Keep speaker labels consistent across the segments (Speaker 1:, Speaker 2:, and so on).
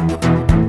Speaker 1: Thank you.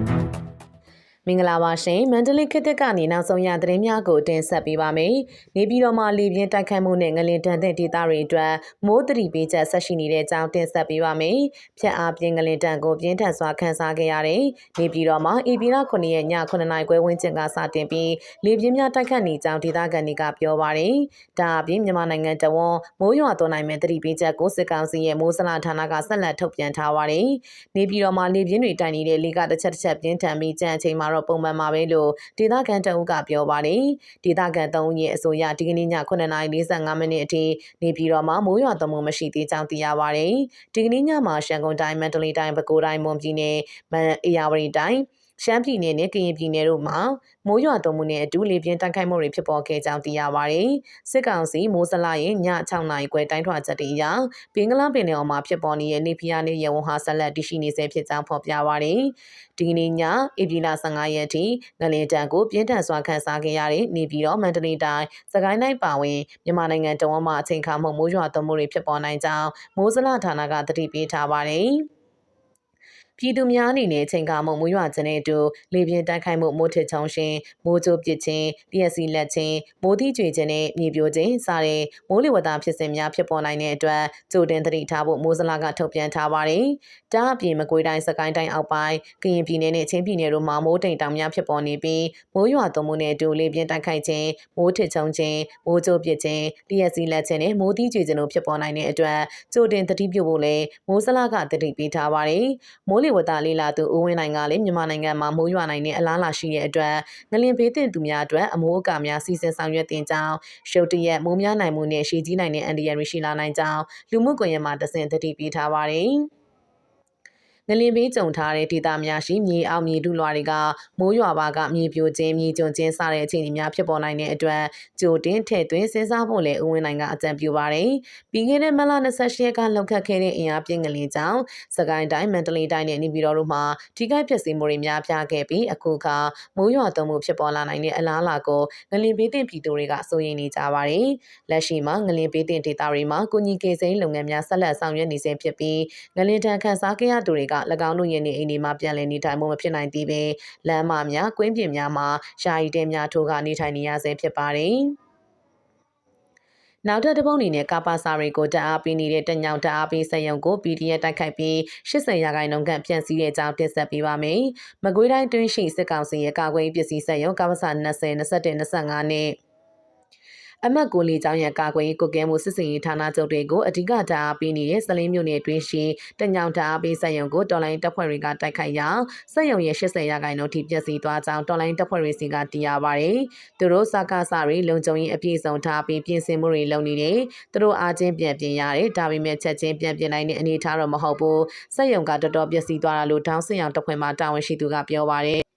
Speaker 1: မင်္ဂလာပါရှင်မန္တလေးခေတ်သစ်ကနေနောက်ဆုံးရသတင်းများကိုတင်ဆက်ပေးပါမယ်။နေပြည်တော်မှာလေပြင်းတိုက်ခတ်မှုနဲ့ငလင်တန်တဲ့ဒေသတွေအတွက်မိုးတတိပေးချက်ဆက်ရှိနေတဲ့အကြောင်းတင်ဆက်ပေးပါမယ်။ဖြတ်အားပြင်းငလင်တန်ကိုပြင်းထန်စွာခန်းစားခဲ့ရတဲ့နေပြည်တော်မှာဧပြီလ9ရက်ည9နာရီခွဲဝန်းကျင်ကစတင်ပြီးလေပြင်းများတိုက်ခတ်နေကြောင်းဒေသခံတွေကပြောပါရယ်။ဒါအပြင်မြန်မာနိုင်ငံတဝန်မိုးရွာသွန်းနိုင်မဲ့တတိပေးချက်ကိုစစ်ကောင်စီရဲ့မိုးစလာဌာနကဆက်လက်ထုတ်ပြန်ထားပါရယ်။နေပြည်တော်မှာလေပြင်းတွေတိုက်နေတဲ့လေကတစ်ချက်တစ်ချက်ပြင်းထန်ပြီးကြံအချိန်မှာတော့ပုံမှန်မှာပဲလို့ဒေသခံတအုပ်ကပြောပါတယ်။ဒေသခံသုံးရဲ့အဆိုအရဒီကနေ့ည9:45မိနစ်အထိနေပြည်တော်မှာမိုးရွာသွန်းမှုမရှိသေးကြောင်းသိရပါတယ်။ဒီကနေ့ညမှာရှမ်းကုန်တိုင်းမန္တလေးတိုင်းပဲခူးတိုင်းမွန်ပြည်နယ်မန်အေယာဝတီတိုင်း ရှမ်းပြည်နယ်နဲ့ကရင်ပြည်နယ်တို့မှာမိုးရွာသွန်းမှုနဲ့အတူလေပြင်းတိုက်ခိုက်မှုတွေဖြစ်ပေါ်ခဲ့ကြောင်းသိရပါတယ်။စစ်ကောင်စီမိုးစလရဲ့ည6နာရီခွဲတိုင်းထွာချက်တွေအရဘင်္ဂလားပင်လယ်အော်မှာဖြစ်ပေါ်နေတဲ့နေဖီယာနဲ့ရေဝဟာဆက်လက်တရှိနေဆဲဖြစ်ကြောင်းဖော်ပြပါတယ်။ဒီကနေ့ညဧပြီလ15ရက်ထိငလင်တန်ကိုပြင်းထန်စွာခန်းစားခဲ့ရတဲ့နေပြည်တော်မန္တလေးတိုင်းစကိုင်းတိုင်းပါဝင်မြန်မာနိုင်ငံတဝန်းမှာအချိန်ခါမှုမိုးရွာသွန်းမှုတွေဖြစ်ပေါ်နိုင်ကြောင်းမိုးစလဌာနကတတိပေးထားပါတယ်။ ပြည်သူများအနေနဲ့ချိန်ကာမှုမွေးရွာခြင်းနဲ့အတူလေပြင်းတိုက်ခိုက်မှုမိုးထစ်ချုံရှင်မိုးကြိုးပစ်ခြင်းလျက်စီလက်ခြင်းမိုးသီးကျွေခြင်းနဲ့မြေပြိုခြင်းစတဲ့မိုးလေဝသဖြစ်စဉ်များဖြစ်ပေါ်နိုင်တဲ့အတွက်ကြိုတင်သတိထားဖို့မိုးစလာကထုတ်ပြန်ထားပါတယ်။ဒါအပြင်မကွေးတိုင်းစကိုင်းတိုင်းအောက်ပိုင်းကရင်ပြည်နယ်နဲ့ချင်းပြည်နယ်တို့မှာမိုးတိမ်တောင်များဖြစ်ပေါ်နေပြီးမိုးရွာသွန်းမှုနဲ့အတူလေပြင်းတိုက်ခိုက်ခြင်းမိုးထစ်ချုံခြင်းမိုးကြိုးပစ်ခြင်းလျက်စီလက်ခြင်းနဲ့မိုးသီးကျွေခြင်းတို့ဖြစ်ပေါ်နိုင်တဲ့အတွက်ကြိုတင်သတိပြုဖို့လည်းမိုးစလာကသတိပေးထားပါတယ်။မိုးလေဝသလေးလာသူဦးဝင်းနိုင်ကလည်းမြန်မာနိုင်ငံမှာမိုးရွာနိုင်တဲ့အလားအလာရှိတဲ့အတွက်ငလင်ဘေးတင်သူများအတွက်အမိုးအကာများစီစဉ်ဆောင်ရွက်တင်ကြောင်းရှုပ်တရက်မိုးများနိုင်မှုနဲ့ရှေးကြီးနိုင်တဲ့အန်ဒီယန်ရရှိလာနိုင်ကြောင်းလူမှုကွန်ရက်မှာတဆင့်သတိပေးထားပါတယ်။ ငလင်ဘေးကြုံထားတဲ့ဒေသများရှိမြေအောက်မြေထုလွှာတွေကမိုးရွာပါကမြေပြိုခြင်းမြေကျွံခြင်းစတဲ့အခြေအနေများဖြစ်ပေါ်နိုင်တဲ့အတွက်ကြိုတင်ထည့်သွင်းစဉ်းစားဖို့လည်းဦးဝင်းနိုင်ကအကြံပြုပါတယ်။ပြီးခဲ့တဲ့မလ28ရက်ကလောက်ခတ်ခဲ့တဲ့အင်အားပြင်းငလင်ကြောင့်စကိုင်းတိုင်းမန္တလေးတိုင်းနဲ့နေပြည်တော်တို့မှာထိခိုက်ပျက်စီးမှုတွေများပြားခဲ့ပြီးအခုခါမိုးရွာသွန်းမှုဖြစ်ပေါ်လာနိုင်တဲ့အလားအလာကိုငလင်ဘေးတင်ပြည်သူတွေကစိုးရိမ်နေကြပါတယ်။လက်ရှိမှာငလင်ဘေးတင်ဒေသတွေမှာကုညီကေစိမ်းလုပ်ငန်းများဆက်လက်ဆောင်ရွက်နေဆဲဖြစ်ပြီးငလင်တန်ခန်းစားခဲ့ရသူတွေက၎င်းတို့ရဲ့နေအိမ်တွေမှာပြန်လည်နေထိုင်မှုမဖြစ်နိုင်သေးဘဲလမ်းမများ၊ကွင်းပြင်များမှာယာယီတဲများထိုးကနေထိုင်နေရဆဲဖြစ်ပါတယ်။နောက်ထပ်တစ်ပုတ်အနေနဲ့ကာပါစာတွေကိုတအားပေးနေတဲ့တညောင်တအားပေးစက်ရုံကို PDF တိုက်ခိုက်ပြီး80ရာခိုင်နှုန်းခန့်ပြန်စည်းတဲ့အကြောင်းတင်ဆက်ပေးပါမယ်။မကွေးတိုင်းတွင်းရှိစစ်ကောင်စီရဲ့ကာကွယ်ရေးပစ္စည်းစက်ရုံကာပါစာ20 21 25နဲ့ အမတ်ကိုလီကျောင်းရန်ကာကွယ်ရေးကုကဲမှုစစ်စင်ရေးဌာနချုပ်တွေကိုအဓိကဓာတ်ပေးနေတဲ့စလင်းမြို့နယ်တွင်းရှိတညောင်ဓာတ်ပေးစက်ရုံကိုတော်လိုင်းတပ်ဖွဲ့တွေကတိုက်ခိုက်ရာစက်ရုံရဲ့80ရာခိုင်နှုန်းထိပျက်စီးသွားကြောင်းတော်လိုင်းတပ်ဖွဲ့တွေစီကသိရပါဗျ။သူတို့စကားစတွေလုံခြုံရေးအပြည့်စုံထားပြီးပြင်ဆင်မှုတွေလုပ်နေတယ်။သူတို့အားချင်းပြန်ပြင်ရတယ်။ဒါပေမဲ့ချက်ချင်းပြန်ပြင်နိုင်တဲ့အနေအထားတော့မဟုတ်ဘူး။စက်ရုံကတော်တော်ပျက်စီးသွားတာလို့တောင်းစင်အောင်တပ်ဖွဲ့မှတာဝန်ရှိသူကပြောပါဗျ။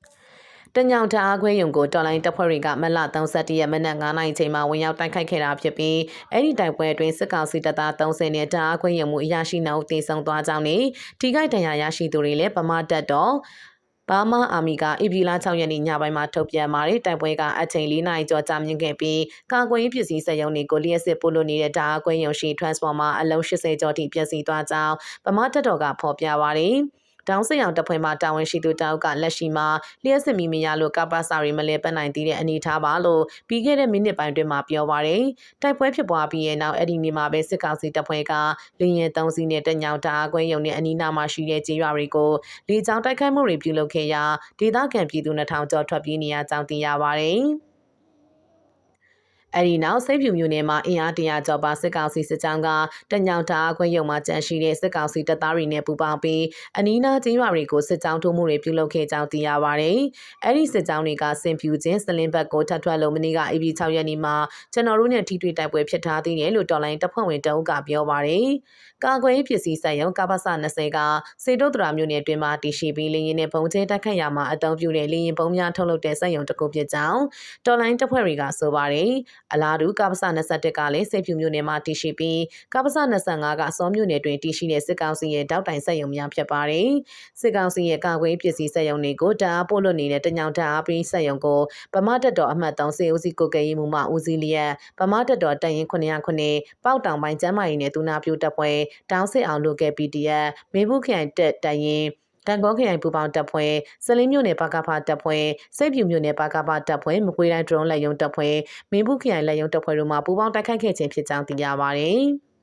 Speaker 1: တညောင်တအားခွဲရုံကိုတော်လိုင်းတပ်ဖွဲ့တွေကမလ31ရက်မနက်9နာရီချိန်မှာဝင်ရောက်တိုက်ခိုက်ခဲ့တာဖြစ်ပြီးအဲ့ဒီတိုက်ပွဲအတွင်းစစ်ကောင်စီတပ်သား30နဲ့တအားခွဲရုံမှုအရာရှိနှုတ်တေဆုံသွားကြောင်းနဲ့ထိခိုက်ဒဏ်ရာရရှိသူတွေလည်းဗမာတပ်တော်ဘာမာအာမီကဧပြီလ6ရက်နေ့ညပိုင်းမှာထုတ်ပြန်ပါတယ်တိုက်ပွဲကအချိန်၄နာရီကျော်ကြာမြင့်ခဲ့ပြီးကာကွယ်ရေးပစ္စည်းစက်ရုံတွေကိုလျှက်စစ်ပို့လို့နေတဲ့ဓာတ်အကွဲရုံရှိ transformer အလုံး80ကျော်ထိပျက်စီးသွားကြောင်းဗမာတပ်တော်ကဖော်ပြပါတယ်။ တောင်းစင်အောင်တပ်ဖွဲ့မှတာဝန်ရှိသူတောက်ကလက်ရှိမှာလျှက်စစ်မီမရလို့ကပ္ပစာရီမလဲပတ်နိုင်သေးတဲ့အနေအထားပါလို့ပြီးခဲ့တဲ့မိနစ်ပိုင်းတွင်မှပြောပါရယ်တိုက်ပွဲဖြစ်ပွားပြီးရဲ့နောက်အဲ့ဒီနေ့မှာပဲစစ်ကောင်စီတပ်ဖွဲ့ကလေရင်သုံးစီးနဲ့တညောင်တာအကွဲရုံနဲ့အနီးနားမှာရှိတဲ့ကျေးရွာတွေကိုလေကြောင်းတိုက်ခိုက်မှုတွေပြုလုပ်ခဲ့ရာဒေသခံပြည်သူ2000ကျော်ထွက်ပြေးနေရကြောင်းသိရပါရယ် အဲ့ဒီနောက်စိတ်ဖြူမျိုးနယ်မှာအင်အားတရာကျော်ပါစစ်ကောင်စီစစ်ကြောင်းကတညောင်တာအခွင့်ရုံမှာကြန့်ရှိတဲ့စစ်ကောင်စီတပ်သားတွေနဲ့ပူးပေါင်းပြီးအနီးနားကျေးရွာတွေကိုစစ်ကြောင်းထိုးမှုတွေပြုလုပ်ခဲ့ကြောင်းသိရပါဗျ။အဲ့ဒီစစ်ကြောင်းတွေကစင်ဖြူချင်းစလင်ဘက်ကိုထပ်ထွက်လို့မနေ့က AB 6ရက်နေ့မှာကျွန်တော်တို့နဲ့ထိတွေ့တိုက်ပွဲဖြစ်ထားသေးတယ်လို့တော်လိုင်းတပ်ဖွဲ့ဝင်တအုပ်ကပြောပါဗျ။ကာကွယ်ရေးပစ္စည်းဆိုင်ရုံကပ္ပစ20ကစေတုဒ္ဒရာမြို့နယ်တွင်မှတည်ရှိပြီးလေရင်နဲ့ပုံကျဲတက်ခတ်ရမှာအသုံးပြုတဲ့လေရင်ပုံများထုတ်လုပ်တဲ့စက်ရုံတစ်ခုဖြစ်ကြောင်းတော်လိုင်းတပ်ဖွဲ့တွေကဆိုပါတယ်။အလားတူကပ္ပစ21ကလည်းစေဖြူမြို့နယ်မှာတည်ရှိပြီးကပ္ပစ25ကစောမြို့နယ်တွင်တည်ရှိတဲ့စစ်ကောင်စီရဲ့တောက်တိုင်စက်ရုံများဖြစ်ပါတယ်။စစ်ကောင်စီရဲ့ကာကွယ်ပစ္စည်းစက်ရုံတွေကိုတအားပို့လွှတ်နေတဲ့တညောင်တအားပြီးစက်ရုံကိုဗမာတက်တော်အမှတ်3စေဦးစီကိုကဲရေးမှုမှဦးစီးလျက်ဗမာတက်တော်တရင်909ပေါက်တောင်ပိုင်းကျမ်းမာရေးနဲ့သူနာပြုတပ်ဖွဲ့တောင်းစစ်အောင်လုပ်ခဲ့ PDF မေဘူးခိုင်တက်တရင် တန်ကောခရိုင်ပူပေါင်းတပ်ဖွဲ့စလင်းမြို့နယ်ပါကဖတပ်ဖွဲ့စိတ်ပြူမြို့နယ်ပါကဖတပ်ဖွဲ့မကွေးတိုင်းဒရုန်းလက်ယုံတပ်ဖွဲ့မင်းဘူးခရိုင်လက်ယုံတပ်ဖွဲ့တို့မှပူပေါင်းတိုက်ခိုက်ခဲ့ခြင်းဖြစ်ကြောင်းသိရပါတယ်။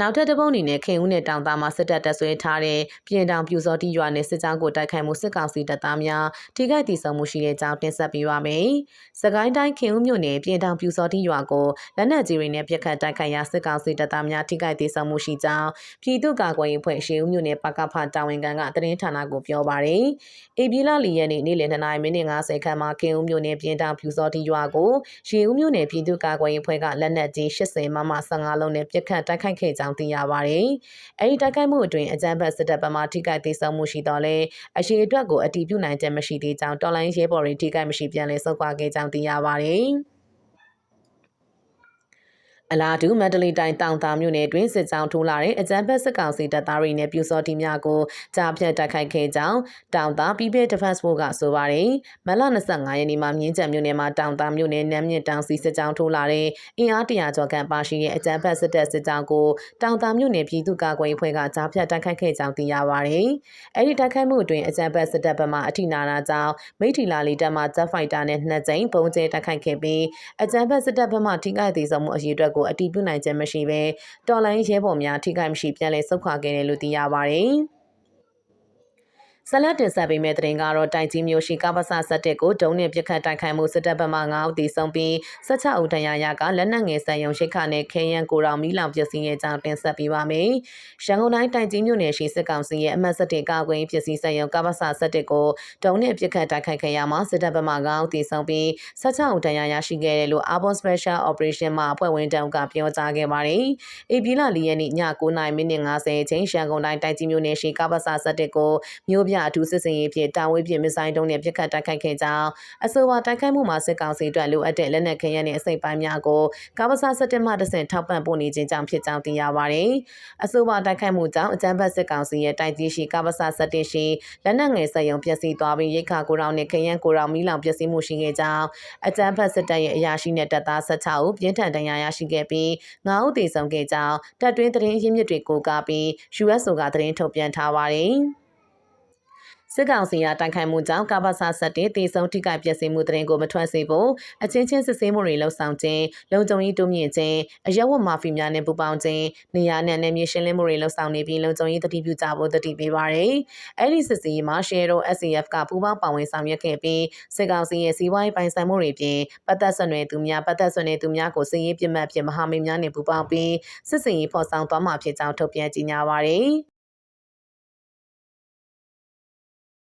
Speaker 1: နောက်ထပ်တစ်ပုတ်အနေနဲ့ခင်ဦးနယ်တောင်သားမှာစစ်တပ်တပ်ဆွဲထားတဲ့ပြည်တောင်ပြူစောတိရွာနယ်စစ်ကြောင်းကိုတိုက်ခိုက်မှုစစ်ကောင်စီတပ်သားများထိခိုက်ဒေဆုံးမှုရှိတဲ့ကြောင်းတင်ဆက်ပေးပါမယ်။စကိုင်းတိုင်းခင်ဦးမြို့နယ်ပြည်တောင်ပြူစောတိရွာကိုလက်နက်ကြီးတွေနဲ့ပြစ်ခတ်တိုက်ခိုက်ရာစစ်ကောင်စီတပ်သားများထိခိုက်ဒေဆုံးမှုရှိကြောင်းပြည်သူ့ကာကွယ်ရေးဖွဲ့ရှေးဦးမြို့နယ်ပကဖတာဝန်ခံကသတင်းဌာနကိုပြောပါရယ်။အေပြည်လာလီရဲ့နေ့နေ့လယ်2နာရီမိနစ်50ခန့်မှာခင်ဦးမြို့နယ်ပြည်တောင်ပြူစောတိရွာကိုရှေးဦးမြို့နယ်ပြည်သူ့ကာကွယ်ရေးဖွဲ့ကလက်နက်ကြီး80မမ15လုံးနဲ့ပြစ်ခတ်တိုက်ခိုက်ခဲ့ကြောင်းသိရပါတယ်။အဲဒီတိုက်ခိုက်မှုအတွင်းအကြမ်းဖက်စစ်တပ်ဘက်မှထိခိုက်ဒေဆုံးမှုရှိတော့လဲအရှိအတွက်ကိုအတီးပြုနိုင်ချက်မရှိသေးကြောင်းတော်လိုင်းရဲဘော်တွေထိခိုက်မရှိပြန်လည်ဆုတ်ခွာခဲ့ကြောင်းသိရပါတယ်။ အလားတူမန္တလေးတိုင်းတောင်တာမြို့နယ်တွင်စစ်ကြောင်းထိုးလာတဲ့အကြမ်းဖက်စစ်ကောင်စီတပ်သားတွေနဲ့ပြူစောတီများကိုကြားဖြတ်တိုက်ခိုက်ခဲ့ကြောင်းတောင်တာ People Defense Force ကဆိုပါတယ်။မလ25ရက်နေ့မှာမြင်းကြံမြို့နယ်မှာတောင်တာမြို့နယ်နမ်းမြင့်တောင်စီစစ်ကြောင်းထိုးလာတဲ့အင်အားတရာကျော်ခန့်ပါရှိတဲ့အကြမ်းဖက်စစ်တပ်စစ်ကြောင်းကိုတောင်တာမြို့နယ်ပြည်သူ့ကာကွယ်ရေးဖွဲ့ကကြားဖြတ်တိုက်ခိုက်ခဲ့ကြောင်းသိရပါတယ်။အဲဒီတိုက်ခိုက်မှုအတွင်းအကြမ်းဖက်စစ်တပ်ဘက်မှအထိနာတာကြောင့်မိထီလာလီတပ်မှဂျက်ဖိုက်တာနဲ့နှစ်ကြိမ်ပုံကျဲတိုက်ခိုက်ခဲ့ပြီးအကြမ်းဖက်စစ်တပ်ဘက်မှထိခိုက်သေးဆုံးမှုအရေးအတွက်ကိုအတီးပြုနိုင်ခြင်းမရှိဘဲတော်လိုင်းရဲဘော်များထိခိုက်မရှိပြန်လည်ဆုတ်ခွာခဲ့တယ်လို့သိရပါတယ်။ ဆလတ်တင်ဆက်ပေးမဲ့တဲ့တင်ကတော့တိုင်ကြီးမျိုးရှိကပ္ပစဆက်တက်ကိုဒုံနဲ့ပြစ်ခတ်တိုက်ခိုက်မှုစစ်တပ်ဘက်မှ9ဦးတည်ဆုံးပြီး16ဦးတန်ရာရကလက်နက်ငယ်ဆန်ယုံရှိခနဲ့ခဲယံကိုရောင်မီလောင်ပစ္စည်းရဲ့ကြောင့်တင်ဆက်ပေးပါမယ်။ရန်ကုန်တိုင်းတိုင်ကြီးမျိုးနယ်ရှိစစ်ကောင်စီရဲ့အမှတ်7ကာကွယ်ပစ္စည်းဆန်ယုံကပ္ပစဆက်တက်ကိုဒုံနဲ့ပြစ်ခတ်တိုက်ခိုက်ခဲ့ရမှာစစ်တပ်ဘက်မှ9ဦးတည်ဆုံးပြီး16ဦးတန်ရာရရှိခဲ့တယ်လို့ Arbon Special Operation မှအဖွဲ့ဝင်တောင်ကပြောကြားခဲ့ပါတယ်။အေပီလာလီရဲ့ည9:50မိနစ်50အချိန်ရန်ကုန်တိုင်းတိုင်ကြီးမျိုးနယ်ရှိကပ္ပစဆက်တက်ကိုမြို့ပြအထူးစစ်စင်ရေးဖြင့်တာဝေးဖြင့်မစ်ဆိုင်တုံးနဲ့ပြစ်ခတ်တိုက်ခိုက်ခဲ့ကြောင်းအဆိုပါတိုက်ခိုက်မှုမှာစစ်ကောင်စီအတွက်လိုအပ်တဲ့လက်နက်ခဲယမ်းနဲ့အစိပ်ပိုင်းများကိုကာဗစာစက်တင်မှတဆင့်ထောက်ပံ့ပို့နေခြင်းကြောင့်ဖြစ်ကြောင်းသိရပါတယ်။အဆိုပါတိုက်ခိုက်မှုကြောင့်အကြမ်းဖက်စစ်ကောင်စီရဲ့တိုက်ကြီးရှိကာဗစာစက်တင်ရှိလက်နက်ငယ်စက်ရုံပျက်စီးသွားပြီးရိတ်ခါကိုရောင်နဲ့ခရမ်းကိုရောင်မီးလောင်ပျက်စီးမှုရှိခဲ့ကြောင်းအကြမ်းဖက်စစ်တပ်ရဲ့အရာရှိနဲ့တပ်သား16ဦးပြင်းထန်ဒဏ်ရာရရှိခဲ့ပြီး9ဦးသေဆုံးခဲ့ကြောင်းတပ်တွင်းသတင်းရင်းမြစ်တွေကိုကားပြီး USO ကသတင်းထုတ်ပြန်ထားပါတယ်။ စစ်ကောင်စီကတိုက်ခိုက်မှုကြောင့်ကပ္ပဆဆက်တဲ့တေဆုံးထိခိုက်ပျက်စီးမှုတရင်ကိုမထွက်စေဖို့အချင်းချင်းစစ်ဆေးမှုတွေလှုပ်ဆောင်ခြင်းလုံခြုံရေးတိုးမြင့်ခြင်းအရက်ဝတ်မာဖီများနဲ့ပူးပေါင်းခြင်းနေရာနဲ့နယ်မြေရှင်းလင်းမှုတွေလှုပ်ဆောင်နေပြီးလုံခြုံရေးတတိပြုကြဖို့တတိပေးပါရယ်အဲ့ဒီစစ်ဆေးရေးမှာ Share တို့ SCF ကပူးပေါင်းပါဝင်ဆောင်ရွက်ခဲ့ပြီးစစ်ကောင်စီရဲ့စီးပွားရေးပိုင်ဆိုင်မှုတွေပြင်ပတ်သက်ဆွနယ်သူများပတ်သက်ဆွနယ်သူများကိုစစ်ရေးပြစ်မှတ်ဖြင့်မဟာမိတ်များနဲ့ပူးပေါင်းပြီးစစ်စင်ရေးဖော်ဆောင်သွားမှာဖြစ်ကြောင်းထုတ်ပြန်ကြေညာပါရယ်